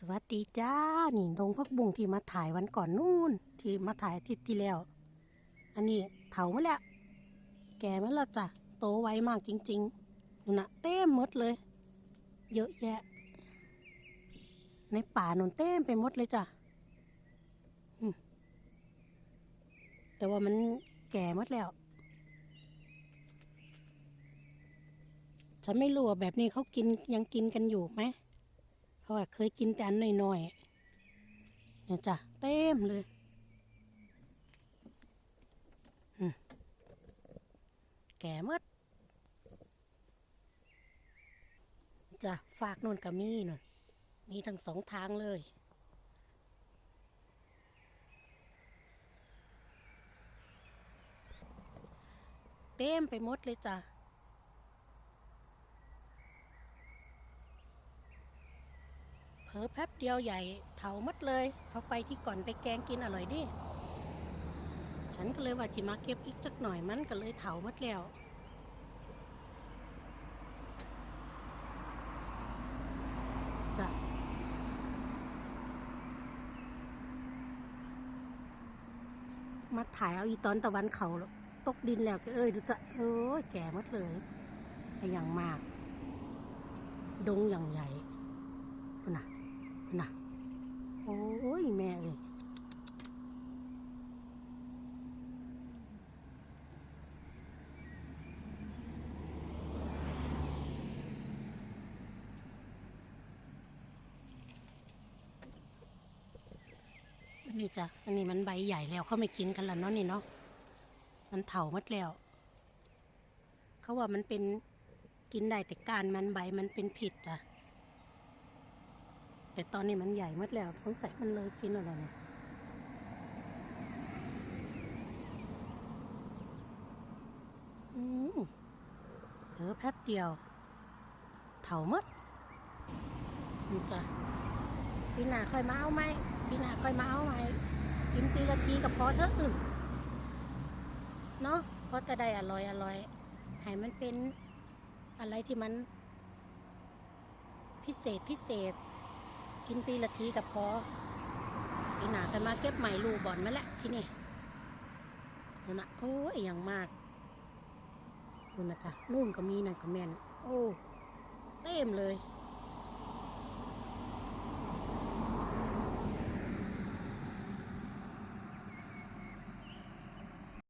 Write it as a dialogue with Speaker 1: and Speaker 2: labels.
Speaker 1: สวัสดีจ้า นี่ดงพักบุงที่มาถ่ายวันก่อนนู่น ที่มาถ่ายอาทิตย์ที่แล้ว อันนี้เถามาแล้ว แก่มาแล้วจ้ะ โตไวมากจริงๆนู่นนะเต็มหมดเลย เยอะแยะ ในป่านนเต็มไปหมดเลยจ้ะแต่ว่ามันแก่หมดแล้ว ฉันไม่รู้ว่าแบบนี้เขากินยังกินกันอยู่ไหม ราะว่าเคยกินแต่อันน้อยๆเนี่ยจ้ะเต็มเลยแก่มดจ้ะฝากนู่นกับมีนู่นมีทั้งสองทางเลยเต็มไปหมดเลยจ้ะ ผลอแป๊บเดียวใหญ่เถามัดเลย เขาไปที่ก่อนไปแกงกินอร่อยดิ ฉันก็เลยว่าจิมาเก็บอีกจักหน่อยมันก็เลยเถามัดแล้ว จ้ะ มาถ่ายเอาอีตอนตะวันเขาตกดินแล้วก็เอ้ยดูจะโอ้ยแก่หมดเลยอย่างมาก ดงอย่างใหญ่นะ น่ะโอ้ยแม่เอ้ยนี่จ้ะ อันนี้มันใบใหญ่แล้วเขาไม่กินกันแล้วเนาะนี่เนาะ มันเถาหมดแล้ว เขาว่ามันเป็นกินได้แต่การมันใบมันเป็นผิดจ้ะ แต่ตอนนี้มันใหญ่หมดแล้วสงสัยมันเลยกินอะไรเนี่ยอืมเผลอแป๊บเดียว เถามดนี่จ้ะปีหน้าค่อยมาเอาไหมปีหน้าค่อยมาเอาไหมกินปีละทีกับพอเถอะอื่นเนาะเพราะจะได้อร่อยอร่อยให้มันเป็นอะไรที่มัน พิเศษพิเศษ กินปีละทีกับพอปีหนากันมาเก็บใหม่รูบ่อนมาแล้วที่นี่ดูนะโอ้ยอย่างมากดูนนะจ๊ะนู่นก็มีนั่นก็แม่นโอ้เต็มเลย